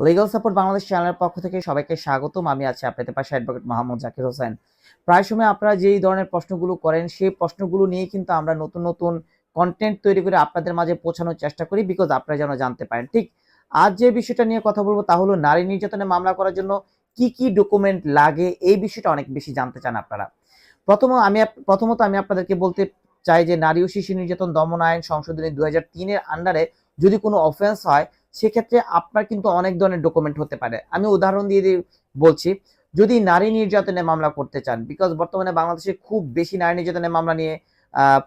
Legal support Bangladesh চ্যানেলের পক্ষ থেকে সবাইকে স্বাগতম। আমি আছি আপনাদের পাশে অ্যাডভোকেট মোহাম্মদ জাকির হোসেন। প্রায় সময় আপনারা যেই ধরনের প্রশ্নগুলো করেন, সেই প্রশ্নগুলো নিয়ে কিন্তু আমরা নতুন নতুন কন্টেন্ট তৈরি করে আপনাদের মাঝে পৌঁছানোর চেষ্টা করি বিকজ আপনারা যেন জানতে পারেন। ঠিক আজ যে বিষয়টা নিয়ে কথা বলব তা হলো নারী নির্যাতনের মামলা করার জন্য কি কি ডকুমেন্ট লাগে, এই বিষয়টা অনেক বেশি জানতে চান আপনারা। প্রথম আমি প্রথমত আমি আপনাদেরকে বলতে চাই যে নারী ও শিশু নির্যাতন দমন আইন সংশোধনী দুই হাজার তিনের আন্ডারে যদি কোনো অফেন্স হয় সেক্ষেত্রে আপনার কিন্তু অনেক ধরনের ডকুমেন্ট হতে পারে। আমি উদাহরণ দিয়ে বলছি, যদি নারী নির্যাতনের মামলা করতে চান বিকজ বর্তমানে বাংলাদেশে খুব বেশি নারী নির্যাতনের মামলা নিয়ে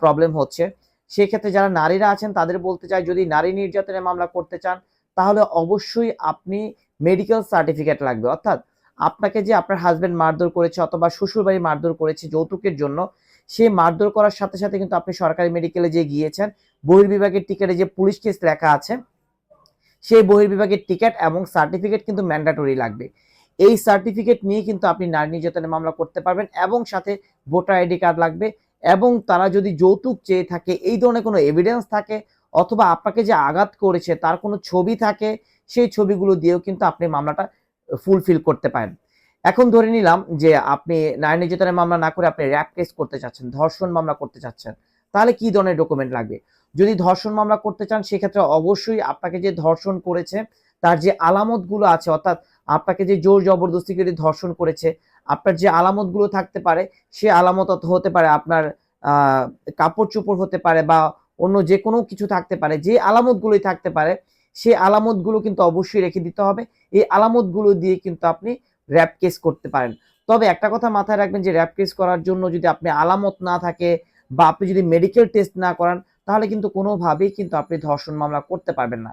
প্রবলেম হচ্ছে, সেক্ষেত্রে যারা নারীরা আছেন, তাদের বলতে চাই, যদি নারী নির্যাতনের মামলা করতে চান, তাহলে অবশ্যই আপনি মেডিকেল সার্টিফিকেট লাগবে। অর্থাৎ আপনাকে যে আপনার হাজবেন্ড মারধর করেছে অথবা শ্বশুরবাড়ি মারধর করেছে যৌতুকের জন্য, সে মারধর করার সাথে সাথে কিন্তু আপনি সরকারি মেডিকেলে যে গিয়েছেন, বহির্বিভাগের টিকেটে যে পুলিশ কেস লেখা আছে সেই বহির্বিভাগের টিকিট এবং সার্টিফিকেট কিন্তু ম্যান্ডাটরি লাগবে। এই সার্টিফিকেট নিয়ে কিন্তু আপনি নারী নির্যাতনের মামলা করতে পারবেন এবং সাথে ভোটার আইডি কার্ড লাগবে এবং তারা যদি যৌতুক চেয়ে থাকে, এই ধরনের কোনো এভিডেন্স থাকে অথবা আপনাকে যে আঘাত করেছে তার কোনো ছবি থাকে, সেই ছবিগুলো দিয়েও কিন্তু আপনি মামলাটা ফুলফিল করতে পারেন। এখন ধরে নিলাম যে আপনি নারী নির্যাতনের মামলা না করে আপনি র্যাপ কেস করতে চাচ্ছেন, ধর্ষণ মামলা করতে চাচ্ছেন। তাহলে কি ধরনের ডকুমেন্ট লাগবে? যদি ধর্ষণ মামলা করতে চান, সেক্ষেত্রে অবশ্যই আপনাকে যে ধর্ষণ করেছে, তার যে আলামতগুলো আছে, অর্থাৎ আপনাকে যে জোর জবরদস্তি করে ধর্ষণ করেছে, আপনার যে আলামতগুলো থাকতে পারে, সে আলামত হতে পারে, আপনার কাপড় চোপড় হতে পারে বা অন্য যে কোনো কিছু থাকতে পারে, যে আলামতগুলোই থাকতে পারে সেই আলামতগুলো কিন্তু অবশ্যই রেখে দিতে হবে। এই আলামতগুলো দিয়ে কিন্তু আপনি র্যাপ কেস করতে পারেন। তবে একটা কথা মাথায় রাখবেন যে র্যাপ কেস করার জন্য যদি আপনি আলামত না থাকে বা আপনি যদি মেডিকেল টেস্ট না করান, তাহলে কিন্তু কোনোভাবেই কিন্তু আপনি ধর্ষণ মামলা করতে পারবেন না।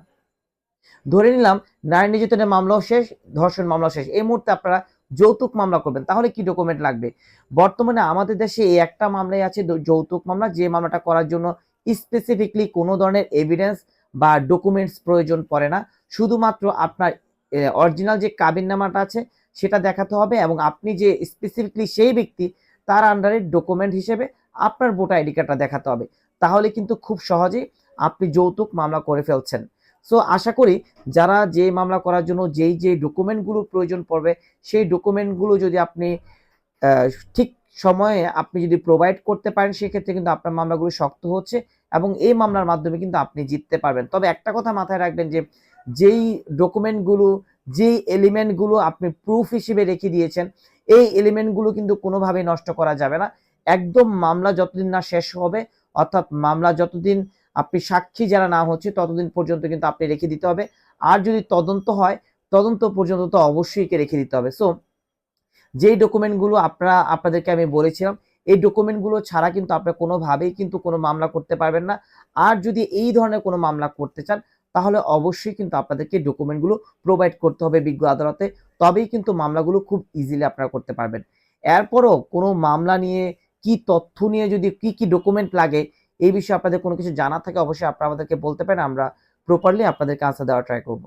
ধরে নিলাম, নারী নির্যাতনের মামলাও শেষ, ধর্ষণ মামলাও শেষ। এই মুহূর্তে আপনারা যৌতুক মামলা করবেন, তাহলে কি ডকুমেন্ট লাগবে? বর্তমানে আমাদের দেশে এই একটা মামলাই আছে যৌতুক মামলা, যে মামলাটা করার জন্য স্পেসিফিকলি কোনো ধরনের এভিডেন্স বা ডকুমেন্টস প্রয়োজন পড়ে না। শুধুমাত্র আপনার অরিজিনাল যে কাবিননামাটা আছে, সেটা দেখাতে হবে এবং আপনি যে স্পেসিফিকলি সেই ব্যক্তি, তার আন্ডারে ডকুমেন্ট হিসেবে আপনার ভোটার আইডি কার্ডটা দেখাতে হবে। তাহলে কিন্তু খুব সহজেই আপনি যৌতুক মামলা করে ফেলছেন। সো আশা করি যারা যে মামলা করার জন্য যেই যে ডকুমেন্টগুলো প্রয়োজন পড়বে, সেই ডকুমেন্টগুলো যদি আপনি ঠিক সময়ে আপনি যদি প্রোভাইড করতে পারেন, সেক্ষেত্রে কিন্তু আপনার মামলাগুলো শক্ত হচ্ছে এবং এই মামলার মাধ্যমে কিন্তু আপনি জিততে পারবেন। তবে একটা কথা মাথায় রাখবেন যে, যেই ডকুমেন্টগুলো, যেই এলিমেন্টগুলো আপনি প্রুফ হিসেবে রেখে দিয়েছেন, এই এলিমেন্টগুলো কিন্তু কোনোভাবেই নষ্ট করা যাবে না। একদম মামলা যতদিন না শেষ হবে, অর্থাৎ মামলা যতদিন আপনি সাক্ষী যারা না হচ্ছে, ততদিন পর্যন্ত কিন্তু আপনি রেখে দিতে হবে। আর যদি তদন্ত হয়, তদন্ত পর্যন্ত তো অবশ্যই রেখে দিতে হবে। সো যেই ডকুমেন্টগুলো আপনারা, আপনাদেরকে আমি বলেছিলাম, এই ডকুমেন্টগুলো ছাড়া কিন্তু আপনারা কোনোভাবেই কিন্তু কোনো মামলা করতে পারবেন না। আর যদি এই ধরনের কোনো মামলা করতে চান, তাহলে অবশ্যই কিন্তু আপনাদেরকে ডকুমেন্টগুলো প্রোভাইড করতে হবে বিজ্ঞ আদালতে। তবেই কিন্তু মামলাগুলো খুব ইজিলি আপনারা করতে পারবেন। এরপরও কোনো মামলা নিয়ে কি তথ্য নিয়ে যদি কি কি ডকুমেন্ট লাগে, এই বিষয়ে আপনাদের কোনো কিছু জানা থাকে, অবশ্যই আপনারা আমাদেরকে বলতে পারেন, আমরা প্রপারলি আপনাদেরকে আনসার দেওয়ার ট্রাই করব।